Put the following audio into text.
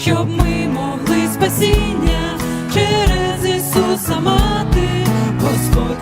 щоб ми могли спасіння через Ісуса мати, Господь